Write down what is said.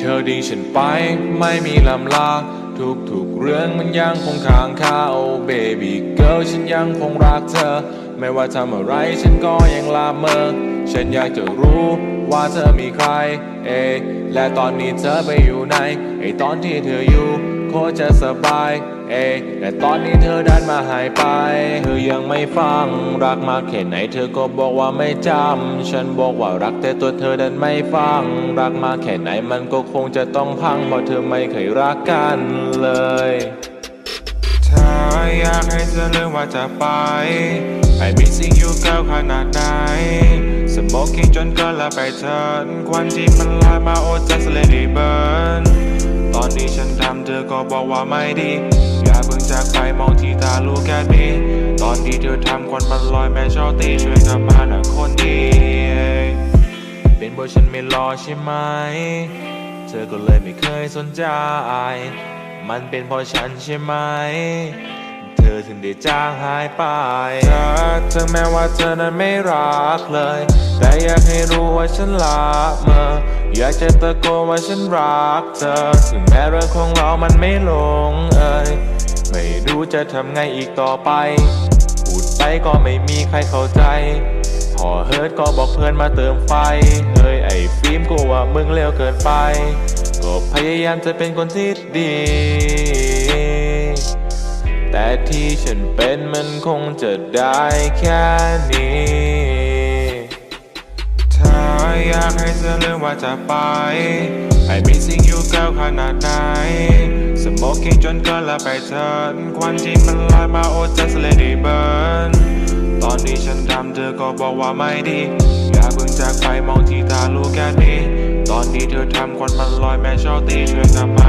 เธอดิ้งฉันไปไม่มีลำลา ทุกทุกๆเรื่องมันยังคงค้างคาโอ้เบบี้เกิลฉันยังคงรักเธอ ไม่ว่าทำอะไรฉันก็ยังลาเมอฉันอยากจะรู้ว่าเธอมีใคร เอ และตอนนี้เธอไปอยู่ไหนไอตอนที่เธออยู่ โคจะสบาย เอ แต่ตอนนี้เธอดันมาหายไป เธอยังไม่ฟัง รักมากแค่ไหนเธอก็บอกว่าไม่จำ ฉันบอกว่ารักแต่ตัวเธอดันไม่ฟัง รักมากแค่ไหนมันก็คงจะต้องพังเพราะเธอไม่เคยรักกันเลยถ้าอยากให้เธอเลือกว่าจะไป I missing you เกินขนาดไหน Smoking จนเกินละไปเถินควันที่มันลอยมาโอ้ just let it burn ตอน ที่ฉันทำเธอก็บอกว่าไม่ดี อย่าเพิ่งจากไปมองที่ตาลูกแค่นี้ ตอนที่เธอทำควันมันลอยแม่ชอบตีช่วยกลับมาหน่ะคนดี เป็นเพราะฉันไม่รอใช่ไหม เธอก็เลยไม่เคยสนใจ มันเป็นเพราะฉันใช่ไหม อถึงได้จางหายไปเธอถึงแม้ว่าเธอนั้นไม่รักเลย แต่อยากให้รู้ว่าฉันรักเธออยากจะตะโกนว่าฉันรักเธอ ถึงแม้เรื่องของเรามันไม่ลงเอยไม่รู้จะทำไงอีกต่อไป พูดไปก็ไม่มีใครเข้าใจพอเฮิร์ตก็บอกเพื่อนมาเติมไฟ เฮ้ยไอ้ฟิล์มกูว่ามึงเร็วเกินไป ก็พยายามจะเป็นคนที่ดี แต่ที่ฉันเป็นมันคงจะได้แค่นี้ ถ้าอยากให้เธอเลือกว่าจะไป I missing you เกินขนาดไหน Smoking จนเกินละไปเถินควันที่มันลอยมาโอ้ just let it burn ตอนนี้ฉันทำเธอก็บอกว่าไม่ดี อย่าเพิ่งจากไปมองที่ตาลูกแค่นี้ ตอนนี้เธอทำควันมันลอยแม่ชอบตีช่วยกลับมา